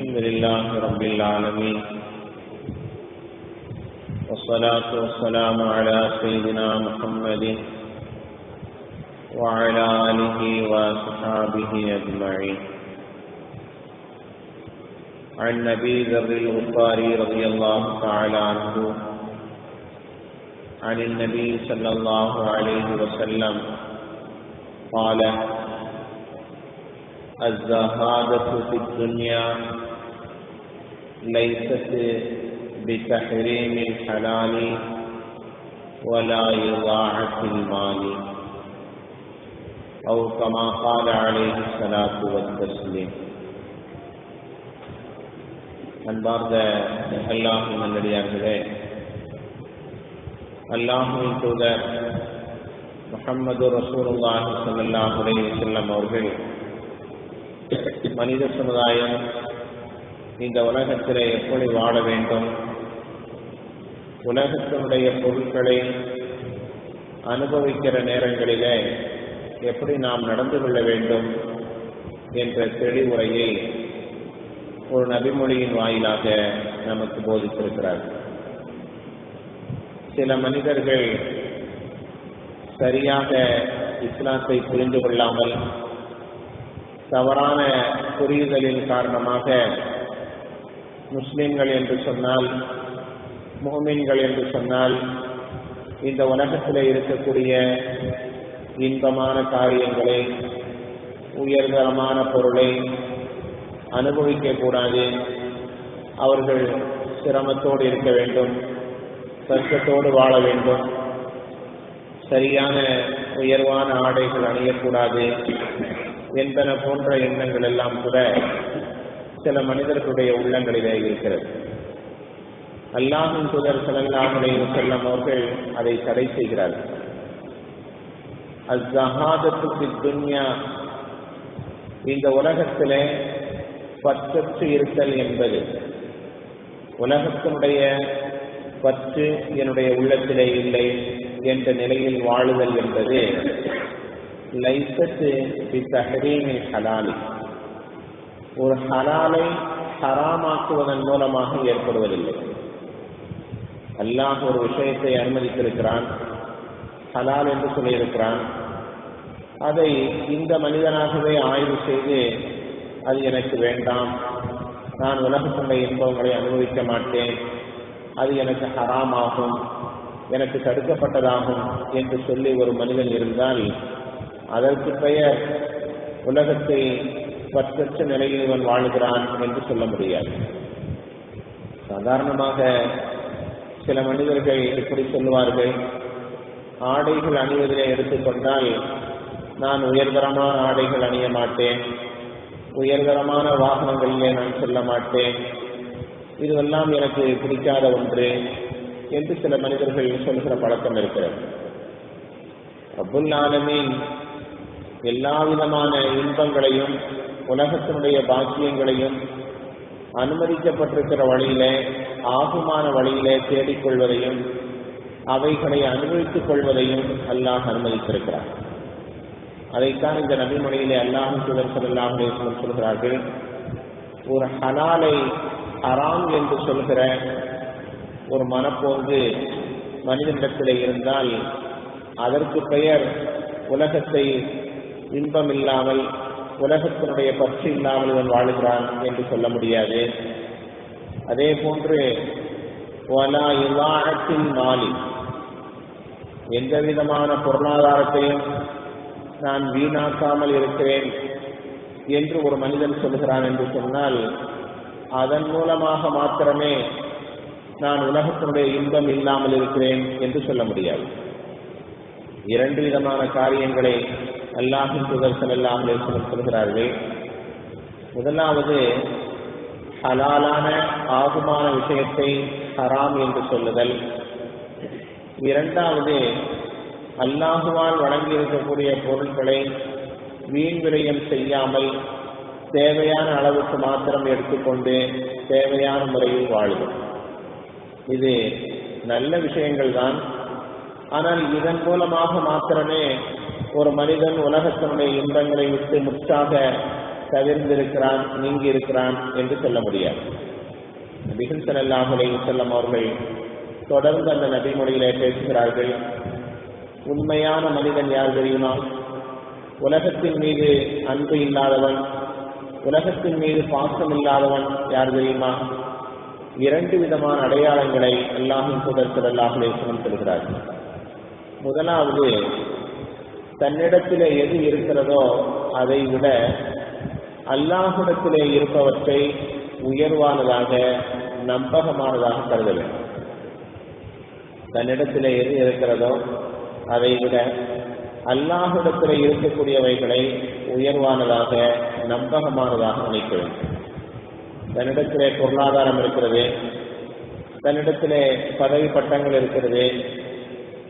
الحمد لله رب العالمين. والصلاة والسلام على سيدنا محمد وعلى آله وصحابه أجمعين. عن نبي ذر الغفاري رضي الله تعالى عنه، عن النبي صلى الله عليه وسلم قال الزهادة في الدنيا ليست بتحريم الحلال ولا إضاعة المال أو كما قال عليه الصلاة والتسليم அன்பார்ந்த அல்லாஹின் நல்லடியார்களே அல்லாஹுவின் தூதர் முகமது ரசூலுல்லாஹி ஸல்லல்லாஹு அலைஹி வஸல்லம் அவர்கள் மனித சமுதாயம் இந்த உலகத்தில் எப்படி வாழ வேண்டும்? உலகத்தினுடைய பொருட்களை அனுபவிக்கிற நேரங்களிலே எப்படி நாம் நடந்து கொள்ள வேண்டும் என்ற தெளிவுரையை ஒரு நபிமொழியின் வாயிலாக நமக்கு போதித்திருக்கிறார். சில மனிதர்கள் சரியாக இஸ்லாத்தை புரிந்து கொள்ளாமல் தவறான புரிதலின் காரணமாக முஸ்லிம்கள் என்று சொன்னால் மோமின்கள் என்று சொன்னால் இந்த உலகத்தில் இருக்கக்கூடிய இன்பமான காரியங்களை உயர்தரமான பொருளை அனுபவிக்க கூடாது அவர்கள் சிரமத்தோடு இருக்க வேண்டும் கஷ்டத்தோடு வாழ வேண்டும். சரியான உயர்வான ஆடைகள் அணியக்கூடாது என்பன போன்ற எண்ணங்கள் எல்லாம் கூட சில மனிதர்களுடைய உள்ளங்களிலே இருக்கிறது. அல்லாஹின் தூதர் செல்லாமலே செல்லம் அவர்கள் அதை தடை செய்கிறார்கள். அஸ்ஸஹாதத்துக்கு துன்யா இந்த உலகத்திலே பற்றற்று இருத்தல் என்பது உலகத்தினுடைய பற்று என்னுடைய உள்ளத்திலே இல்லை என்ற நிலையில் வாழுதல் என்பது லைசத்து பி தஹரீமில் ஹலாலி. ஒரு ஹலாலை ஹராமாக்குவதன் மூலமாக ஏற்படுவதில்லை. அல்லாஹ் ஒரு விஷயத்தை அனுமதித்திருக்கிறான் ஹலால் என்று சொல்லியிருக்கிறான். அதை இந்த மனிதனாகவே ஆய்வு செய்து அது எனக்கு வேண்டாம் நான் உலகத்தினுடைய இன்பங்களை அனுபவிக்க மாட்டேன் அது எனக்கு ஹராமாகும் எனக்கு தடுக்கப்பட்டதாகும் என்று சொல்லி ஒரு மனிதன் இருந்தால் அதற்கு பெயர் உலகத்தை பற்றற்ற நிலையில் இவன் வாழ்கிறான் என்று சொல்ல முடியாது. சாதாரணமாக சில மனிதர்கள் இப்படி சொல்லுவார்கள் ஆடைகள் அணிவதிலே எடுத்துக்கொண்டால் நான் உயர்தரமான ஆடைகள் அணிய மாட்டேன் உயர்தரமான வாகனங்களிலே நான் செல்ல மாட்டேன் இதுவெல்லாம் எனக்கு பிடிக்காத ஒன்று என்று சில மனிதர்கள் சொல்கிற பழக்கம் இருக்கிறது. அபுல் ஆலமின் எல்லா விதமான இன்பங்களையும் உலகத்தினுடைய பாக்கியங்களையும் அனுமதிக்கப்பட்டிருக்கிற வழியிலே ஆகுமான வழியிலே தேடிக்கொள்வதையும் அவைகளை அனுபவித்துக் கொள்வதையும் அல்லாஹ் அனுமதித்திருக்கிறார். அதைத்தான் இந்த நபிமொழியிலே அல்லாஹும் சுதர் சொல்கிறார்கள். ஒரு ஹலாலை ஹராம் என்று சொல்கிற ஒரு மனப்போங்கு மனிதனிடத்திலே இருந்தால் அதற்கு பெயர் உலகத்தை இன்பம் இல்லாமல் உலகத்தினுடைய பற்று இல்லாமல் இவன் வாழுகிறான் என்று சொல்ல முடியாது. அதே போன்று வலா இவாழத்தின் மாலி. எந்த விதமான பொருளாதாரத்தையும் நான் வீணாக்காமல் இருக்கிறேன் என்று ஒரு மனிதன் சொல்கிறான் என்று சொன்னால் அதன் மூலமாக மாத்திரமே நான் உலகத்தினுடைய இன்பம் இல்லாமல் இருக்கிறேன் என்று சொல்ல முடியாது. இரண்டு விதமான காரியங்களை அல்லாஹின் துதர் எல்லாம் சொல்கிறார்கள் முதலாவது ஹலாலான ஆகுமான விஷயத்தை ஹராம் என்று சொல்லுதல். இரண்டாவது அல்லாஹுவால் வழங்கியிருக்கக்கூடிய பொருட்களை வீண் விரயம் செய்யாமல் தேவையான அளவுக்கு மாத்திரம் எடுத்துக்கொண்டு தேவையான முறையில் வாழும் இது நல்ல விஷயங்கள் தான் ஆனால் இதன் மூலமாக மாத்திரமே ஒரு மனிதன் உலகத்தினுடைய இன்பங்களை விட்டு முற்றாக தவிர்ந்திருக்கிறான் நீங்கி இருக்கிறான் என்று சொல்ல முடியாது. நபிகள் ஸல்லல்லாஹு அலைஹி அவர்கள் தொடர்ந்து அந்த நபிமொழியிலே பேசுகிறார்கள். உண்மையான மனிதன் யார் தெரியுமா? உலகத்தின் மீது அன்பு இல்லாதவன் உலகத்தின் மீது பாசம் இல்லாதவன் யார் தெரியுமா? இரண்டு விதமான அடையாளங்களை அல்லாஹின் தூதர் ஸல்லல்லாஹு அலைஹி சொல்கிறார்கள் முதலாவது தன்னிடத்தில எது இருக்கிறதோ அதை விட அல்லாஹிடத்திலே இருப்பவற்றை உயர்வானதாக நம்பகமானதாக கருத வேண்டும். தன்னிடத்திலே எது இருக்கிறதோ அதை விட அல்லாஹிடத்திலே இருக்கக்கூடியவைகளை உயர்வானதாக நம்பகமானதாக நினைக்க வேண்டும். தன்னிடத்திலே பொருளாதாரம் இருக்கிறது தன்னிடத்திலே பதவி பட்டங்கள் இருக்கிறது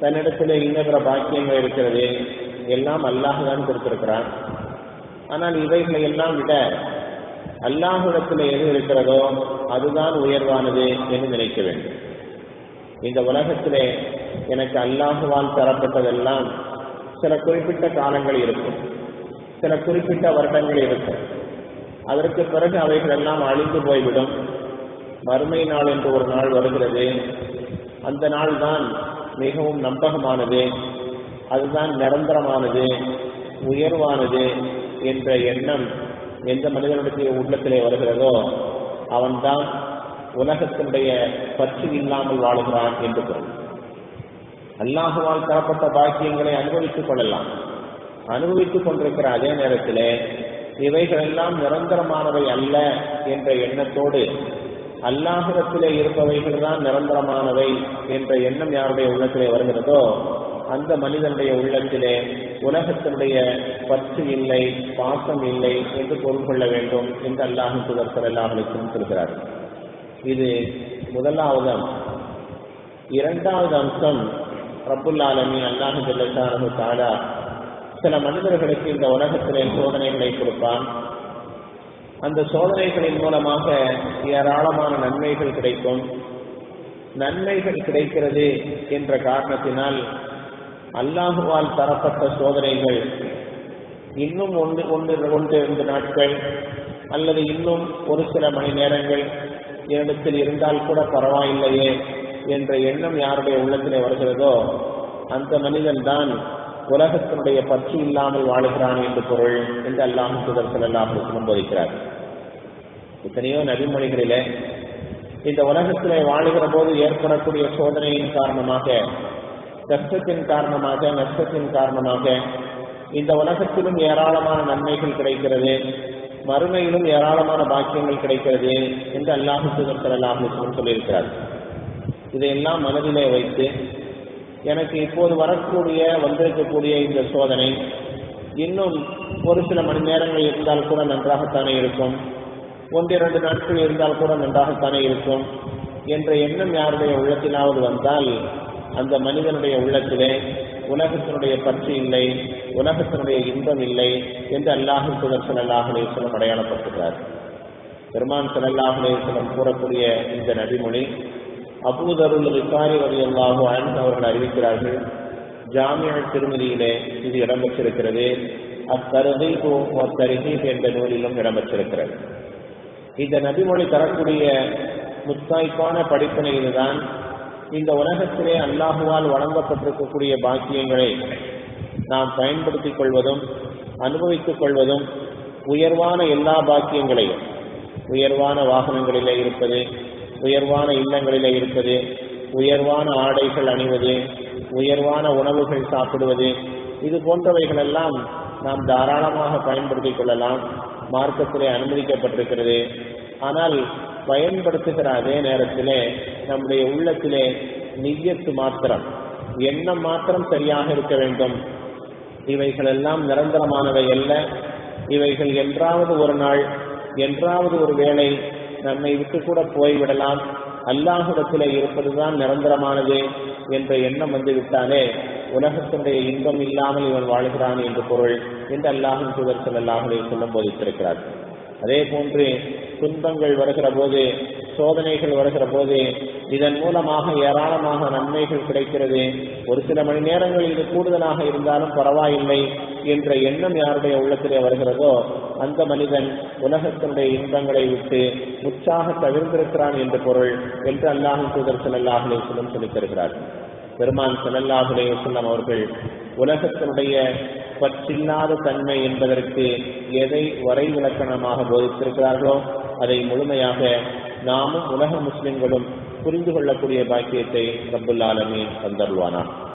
தன்னிடத்திலே இன்னபிற பாக்கியங்கள் இருக்கிறது எல்லாம் அல்லாஹ் தான் கொடுத்திருக்கிறான். ஆனால் இவைகளை எல்லாம் விட அல்லாஹிடத்தில் எது இருக்கிறதோ அதுதான் உயர்வானது என்று நினைக்க வேண்டும். இந்த உலகத்திலே எனக்கு அல்லாஹுவால் தரப்பட்டதெல்லாம் சில குறிப்பிட்ட காலங்கள் இருக்கும். சில குறிப்பிட்ட வருடங்கள் இருக்கும். அதற்கு பிறகு அவைகள் எல்லாம் அழிந்து போய்விடும். மறுமை நாள் என்று ஒரு நாள் வருகிறது. அந்த நாள் தான் மிகவும் நம்பகமானது. அதுதான் நிரந்தரமானது உயர்வானது என்ற எண்ணம் எந்த மனிதனுடைய உள்ளத்திலே வருகிறதோ அவன்தான் உலகத்தினுடைய பற்று இல்லாமல் வாழுகிறான் என்று பொருள். அல்லாஹுவால் தரப்பட்ட பாக்கியங்களை அனுபவித்துக் கொள்ளலாம். அனுபவித்துக் கொண்டிருக்கிற அதே நேரத்திலே இவைகளெல்லாம் நிரந்தரமானவை அல்ல என்ற எண்ணத்தோடு அல்லாஹிடத்திலே இருப்பவைகள் தான் நிரந்தரமானவை என்ற எண்ணம் யாருடைய உள்ளத்திலே வருகிறதோ அந்த மனிதனுடைய உள்ளத்திலே உலகத்தினுடைய பற்று இல்லை பாசம் இல்லை என்று பொருள் கொள்ள வேண்டும் என்று அல்லாஹு சுதர்சர் அல்லாஹலுக்கும் சொல்கிறார். இது முதலாவது அம்சம். இரண்டாவது அம்சம் ரப்புல்லாலமி அல்லாஹு ஜல்லஷானு தாரா சில மனிதர்களுக்கு இந்த உலகத்திலே சோதனைகளை கொடுப்பான். அந்த சோதனைகளின் மூலமாக ஏராளமான நன்மைகள் கிடைக்கும். நன்மைகள் கிடைக்கிறது என்ற காரணத்தினால் அல்லாஹுவால் தரப்பட்ட சோதனைகள் இன்னும் ஒன்று ஒன்று ஒன்று இரண்டு நாட்கள் அல்லது இன்னும் ஒரு சில மணி நேரங்கள் என்னிடத்தில் இருந்தால் கூட பரவாயில்லையே என்ற எண்ணம் யாருடைய உள்ளத்திலே வருகிறதோ அந்த மனிதன் தான் உலகத்தினுடைய பற்று இல்லாமல் வாழுகிறான் என்று பொருள் என்று அல்லாஹு சுதர்சல் அல்லாஹ் போதிக்கிறார் எத்தனையோ நபிமொழிகளிலே இந்த உலகத்திலே வாழுகிற போது ஏற்படக்கூடிய சோதனையின் காரணமாக கஷ்டத்தின் காரணமாக நஷ்டத்தின் காரணமாக இந்த உலகத்திலும் ஏராளமான நன்மைகள் கிடைக்கிறது. மறுமையிலும் ஏராளமான பாக்கியங்கள் கிடைக்கிறது என்று அல்லாஹு சுதர்சல் சொல்லியிருக்கிறார். இதையெல்லாம் மனதிலே வைத்து எனக்கு இப்போது வரக்கூடிய வந்திருக்கக்கூடிய இந்த சோதனை இன்னும் ஒரு சில மணி நேரங்கள் இருந்தால் கூட நன்றாகத்தானே இருக்கும். ஒன்றிரண்டு நாட்கள் இருந்தால் கூட நன்றாகத்தானே இருக்கும். என்ற எண்ணம் யாருடைய உள்ளத்திலாவது வந்தால் அந்த மனிதனுடைய உள்ளத்திலே உலகத்தினுடைய பற்று இல்லை உலகத்தினுடைய இன்பம் இல்லை என்று அல்லாஹு சுதர் சல்லாஹ் அலேஸ்வரம் அடையாளப்படுத்துகிறார். பெருமான் சல்லாஹ் அலேஸ்வரம் கூறக்கூடிய இந்த நபிமொழி அபூதருள் விசாரி வரி அல்லாஹு அன்பு அவர்கள் அறிவிக்கிறார்கள் ஜாமிய திருமதியிலே இது இடம்பெற்றிருக்கிறது. அக்கருதை அத்தருதீப் என்ற நூலிலும் இடம்பெற்றிருக்கிறது. இந்த நபிமொழி தரக்கூடிய முத்தாய்ப்பான படிப்பினை இதுதான் இந்த உலகத்திலே அல்லாஹுவால் வழங்கப்பட்டிருக்கக்கூடிய பாக்கியங்களை நாம் பயன்படுத்திக் கொள்வதும் அனுபவித்துக் கொள்வதும் உயர்வான எல்லா பாக்கியங்களையும் உயர்வான வாகனங்களிலே இருப்பது உயர்வான இல்லங்களிலே இருப்பது உயர்வான ஆடைகள் அணிவது உயர்வான உணவுகள் சாப்பிடுவது இது போன்றவைகளெல்லாம் நாம் தாராளமாக பயன்படுத்திக் கொள்ளலாம் மார்க்கத்திலே அனுமதிக்கப்பட்டிருக்கிறது. ஆனால் பயன்படுத்துகிற அதே நேரத்திலே நம்முடைய உள்ளத்திலே நிய்யத்து மாத்திரம் எண்ணம் மாத்திரம் சரியாக இருக்க வேண்டும். இவைகள் எல்லாம் நிரந்தரமானவை அல்ல. இவைகள் என்றாவது ஒரு நாள் என்றாவது ஒரு வேளை நம்மை விட்டு கூட போய்விடலாம். அல்லாஹிடத்தில் இருப்பதுதான் நிரந்தரமானது என்ற எண்ணம் வந்து விட்டாலே உலகத்தினுடைய இன்பம் இல்லாமல் இவன் வாழ்கிறான் என்று பொருள் என்று அல்லாஹின் தூதர் செல்லாஹுலே சொல்லும் போதித்திருக்கிறார். அதே போன்று துன்பங்கள் வருகிற போது சோதனைகள் வருகிற போது இதன் மூலமாக ஏராளமாக நன்மைகள் கிடைக்கிறது. ஒரு சில மணி நேரங்கள் இது கூடுதலாக இருந்தாலும் பரவாயில்லை என்ற எண்ணம் யாருடைய உள்ளத்திலே வருகிறதோ அந்த மனிதன் உலகத்தினுடைய இன்பங்களை விட்டு உற்சாக தவிர்ந்திருக்கிறான் என்று பொருள் என்று அல்லாஹின் தூதர் ஸல்லல்லாஹு சொல்லித் தருகிறார். பெருமான் செல்லல்லாஹுலே அலைஹி அவர்கள் உலகத்தினுடைய பற்றில்லாத தன்மை என்பதற்கு எதை வரை விளக்கணமாக போதித்திருக்கிறார்களோ அதை முழுமையாக நாமும் உலக முஸ்லிம்களும் புரிந்து கொள்ளக்கூடிய பாக்கியத்தை ரபுல்லாலமே ஆலமீன் தந்தருவானான்